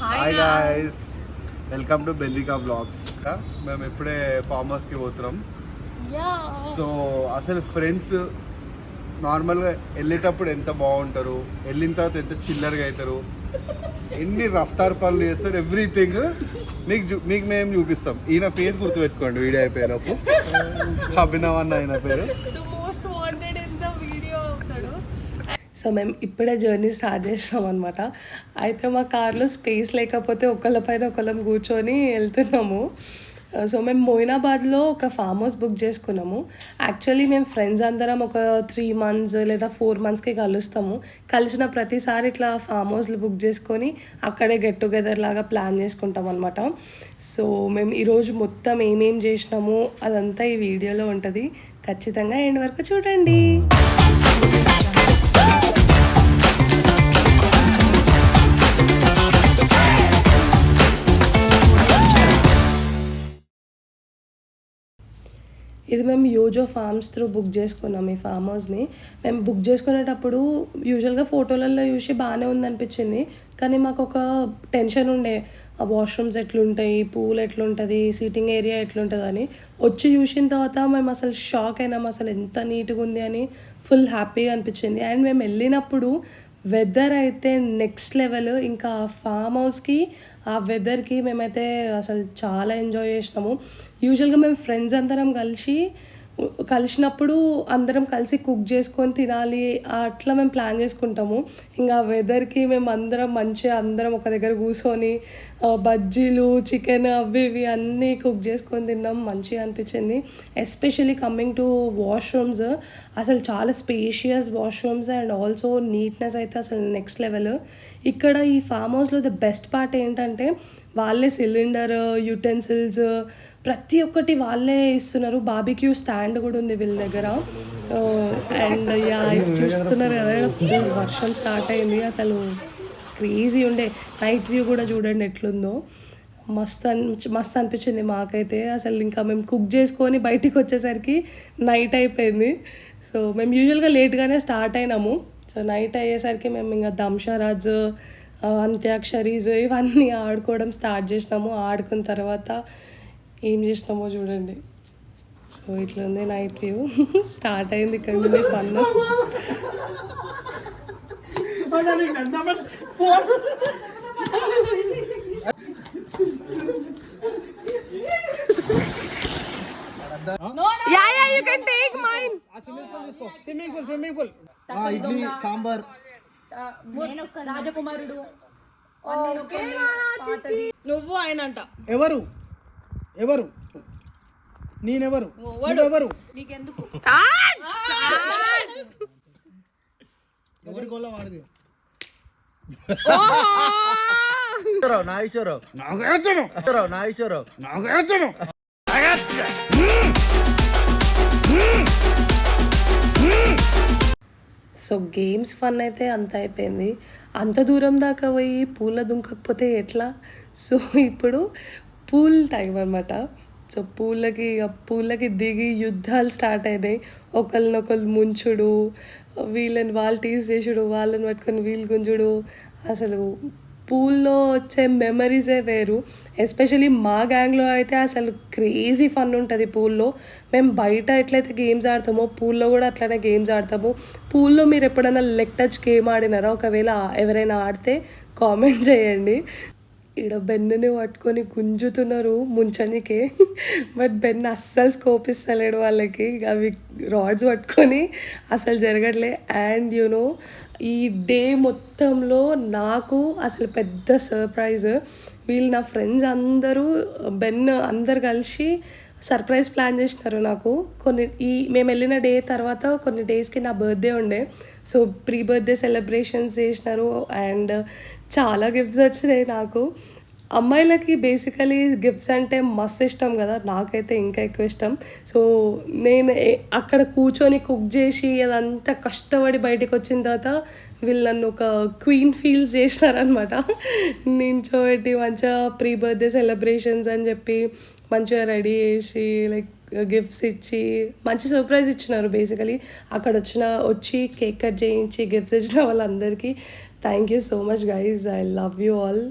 Hi guys welcome to బెల్లికా blogs మేము ఇప్పుడే ఫామ్ హౌస్కి పోతున్నాం. సో అసలు ఫ్రెండ్స్ నార్మల్గా వెళ్ళేటప్పుడు ఎంత బాగుంటారు? వెళ్ళిన తర్వాత ఎంత చిల్లరగా అవుతారు? ఎన్ని రఫ్తార్ పనులు చేస్తారు? ఎవ్రీథింగ్ మీకు మీకు మేము చూపిస్తాం. ఈయన ఫేస్ గుర్తుపెట్టుకోండి వీడియో అయిపోయేలోపు అభినవ్ అన్న ఆయన పేరు. సో మేము ఇప్పుడే జర్నీ స్టార్ట్ చేసినాం అనమాట అయితే మా కార్లో స్పేస్ లేకపోతే ఒకళ్ళ పైన ఒకళ్ళం కూర్చొని వెళ్తున్నాము. సో మేము మోయినాబాద్లో ఒక ఫామ్ హౌస్ బుక్ చేసుకున్నాము. యాక్చువల్లీ మేము ఫ్రెండ్స్ అందరం ఒక త్రీ మంత్స్ లేదా ఫోర్ మంత్స్కి కలుస్తాము. కలిసిన ప్రతిసారి ఇట్లా ఫామ్ హౌస్లు బుక్ చేసుకొని అక్కడే గెట్ టుగెదర్ లాగా ప్లాన్ చేసుకుంటాం అనమాట సో మేము ఈరోజు మొత్తం ఏమేం చేసినాము అదంతా ఈ వీడియోలో ఉంటుంది. ఖచ్చితంగా ఎండ్ వరకు చూడండి. ఇది మేము యోజో ఫార్మ్స్ త్రూ బుక్ చేసుకున్నాం ఈ ఫామ్ హౌస్ని మేము బుక్ చేసుకునేటప్పుడు యూజువల్గా ఫోటోలలో చూసి బాగానే ఉందనిపించింది. కానీ మాకు ఒక టెన్షన్ ఉండే ఆ వాష్రూమ్స్ ఎట్లుంటాయి? పూల్ ఎట్లుంటుంది? సీటింగ్ ఏరియా ఎట్లుంటుంది అని వచ్చి చూసిన తర్వాత మేము అసలు షాక్ అయినాం. అసలు ఎంత నీట్గా ఉంది అని ఫుల్ హ్యాపీగా అనిపించింది. అండ్ మేము వెళ్ళినప్పుడు వెదర్ అయితే నెక్స్ట్ లెవెల్ ఇంకా ఆ ఫామ్ హౌస్కి ఆ వెదర్కి మేమైతే అసలు చాలా ఎంజాయ్ చేసినాము. యూజువల్గా మేము ఫ్రెండ్స్ అందరం కలిసి కలిసినప్పుడు అందరం కలిసి కుక్ చేసుకొని తినాలి అట్లా మేము ప్లాన్ చేసుకుంటాము. ఇంకా వెదర్కి మేము అందరం మంచిగా అందరం ఒక దగ్గర కూర్చొని బజ్జీలు చికెన్ అవి ఇవి అన్నీ కుక్ చేసుకొని తిన్నాం. మంచిగా అనిపించింది. ఎస్పెషలీ కమ్మింగ్ టు వాష్రూమ్స్ అసలు చాలా spacious washrooms and also neatness అయితే అసలు నెక్స్ట్ లెవెల్ ఇక్కడ ఈ ఫామ్ హౌస్లో ద బెస్ట్ పార్ట్ ఏంటంటే వాళ్ళే సిలిండర్ యుటెన్సిల్స్ ప్రతి ఒక్కటి వాళ్ళే ఇస్తున్నారు. బాబిక్యూ స్టాండ్ కూడా ఉంది వీళ్ళ దగ్గర. అండ్ యా చూస్తున్నారు కదా వర్షం స్టార్ట్ అయింది. అసలు క్రేజీ ఉండే. నైట్ వ్యూ కూడా చూడండి ఎట్లుందో. మస్తు అని మస్తు అనిపించింది మాకైతే. అసలు ఇంకా మేము కుక్ చేసుకొని బయటికి వచ్చేసరికి నైట్ అయిపోయింది. సో మేము యూజువల్గా లేట్గానే స్టార్ట్ అయినాము. సో నైట్ అయ్యేసరికి మేము ఇంకా దంషరాజ్ అంత్యాక్షరీస్ ఇవన్నీ ఆడుకోవడం స్టార్ట్ చేసినాము. ఆడుకున్న తర్వాత ఏం చేసినామో చూడండి. సో ఇట్లా ఉంది నైట్ వ్యూ. స్టార్ట్ అయింది ఇక్కడ నుండి fun yeah yeah you can take mine swimming pool swimming pool idli sambar. రాజకుమారుడు. నువ్వు ఆయనంట. ఎవరు? ఎవరు? నేనెవరు? ఎవరు నీకెందుకు? ఎవరి గోళ వాడిది? Nageswara Rao Nageswaram Nageswara Rao! Nageswaram so games fun అయితే అంత అయిపోయింది. అంత దూరం దాకా పోయి పూల దుంకకపోతే ఎట్లా? సో ఇప్పుడు పూల్ టైం అనమాట సో పూలకి ఇక పూలకి దిగి యుద్ధాలు స్టార్ట్ అయినాయి. ఒకరినొకరు ముంచుడు వీళ్ళని వాళ్ళు టీస్ చేసుడు వాళ్ళని పట్టుకొని వీళ్ళు గుంజుడు. అసలు పూల్లో వచ్చే మెమరీసే వేరు. ఎస్పెషలీ మా గ్యాంగ్లో అయితే అసలు క్రేజీ ఫన్ ఉంటుంది పూల్లో మేము బయట ఎట్లయితే గేమ్స్ ఆడతామో పూల్లో కూడా అట్లనే గేమ్స్ ఆడతాము. పూల్లో మీరు ఎప్పుడైనా లెగ్ టచ్ గేమ్ ఆడినారా? ఒకవేళ ఎవరైనా ఆడితే కామెంట్ చేయండి. ఈడ బెన్నుని పట్టుకొని గుంజుతున్నారు ముంచనికే. బట్ బెన్ అస్సలు స్కోప్ ఇస్తలేడు వాళ్ళకి. అవి రాడ్స్ పట్టుకొని అసలు జరగట్లే. అండ్ యూనో ఈ డే మొత్తంలో నాకు అసలు పెద్ద సర్ప్రైజ్. వీళ్ళు నా ఫ్రెండ్స్ అందరూ బెన్ అందరు కలిసి సర్ప్రైజ్ ప్లాన్ చేసినారు నాకు. కొన్ని ఈ మేము వెళ్ళిన డే తర్వాత కొన్ని డేస్కి నా బర్త్డే ఉండే. సో ప్రీ బర్త్డే సెలబ్రేషన్స్ చేసినారు. అండ్ చాలా గిఫ్ట్స్ వచ్చినాయి నాకు. అమ్మాయిలకి బేసికలీ గిఫ్ట్స్ అంటే మస్తు ఇష్టం కదా నాకైతే ఇంకా ఎక్కువ ఇష్టం. సో నేను అక్కడ కూర్చొని కుక్ చేసి అదంతా కష్టపడి బయటకు వచ్చిన తర్వాత వీళ్ళు నన్ను ఒక క్వీన్ ఫీల్స్ చేసినారనమాట నించోబెట్టి మంచిగా ప్రీ బర్త్డే సెలబ్రేషన్స్ అని చెప్పి మంచిగా రెడీ చేసి లైక్ గిఫ్ట్స్ ఇచ్చి మంచి సర్ప్రైజ్ ఇచ్చినారు బేసికలీ అక్కడ వచ్చిన వచ్చి కేక్ కట్ చేయించి గిఫ్ట్స్ ఇచ్చిన వాళ్ళందరికీ thank you so much guys I love you all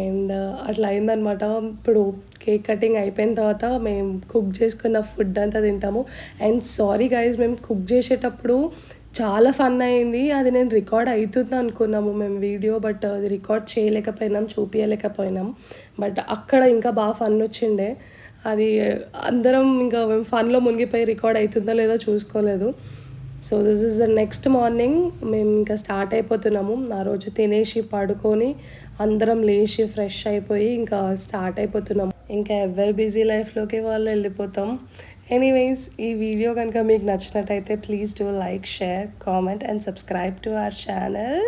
and అట్లా అయిందనమాట ఇప్పుడు కేక్ కటింగ్ అయిపోయిన తర్వాత మేము కుక్ చేసుకున్న ఫుడ్ అంతా తింటాము. అండ్ సారీ గైజ్ మేము కుక్ చేసేటప్పుడు చాలా ఫన్ అయింది. అది నేను రికార్డ్ అవుతుంది అనుకున్నాము మేము వీడియో బట్ uh, అది రికార్డ్ చేయలేకపోయినాం చూపించలేకపోయినాం బట్ అక్కడ ఇంకా బాగా ఫన్ వచ్చిండే. అది అందరం ఇంకా మేము ఫన్లో మునిగిపోయి రికార్డ్ అవుతుందో లేదో చూసుకోలేదు. So this is the next morning మేము ఇంకా స్టార్ట్ అయిపోతున్నాము. ఆ రోజు తినేసి పడుకొని అందరం లేచి ఫ్రెష్ అయిపోయి ఇంకా స్టార్ట్ అయిపోతున్నాము. ఇంకా ఎవరి బిజీ లైఫ్లోకి వాళ్ళు వెళ్ళిపోతాం. ఎనీవేస్ ఈ వీడియో కనుక మీకు నచ్చినట్టయితే please do like share comment and subscribe to our channel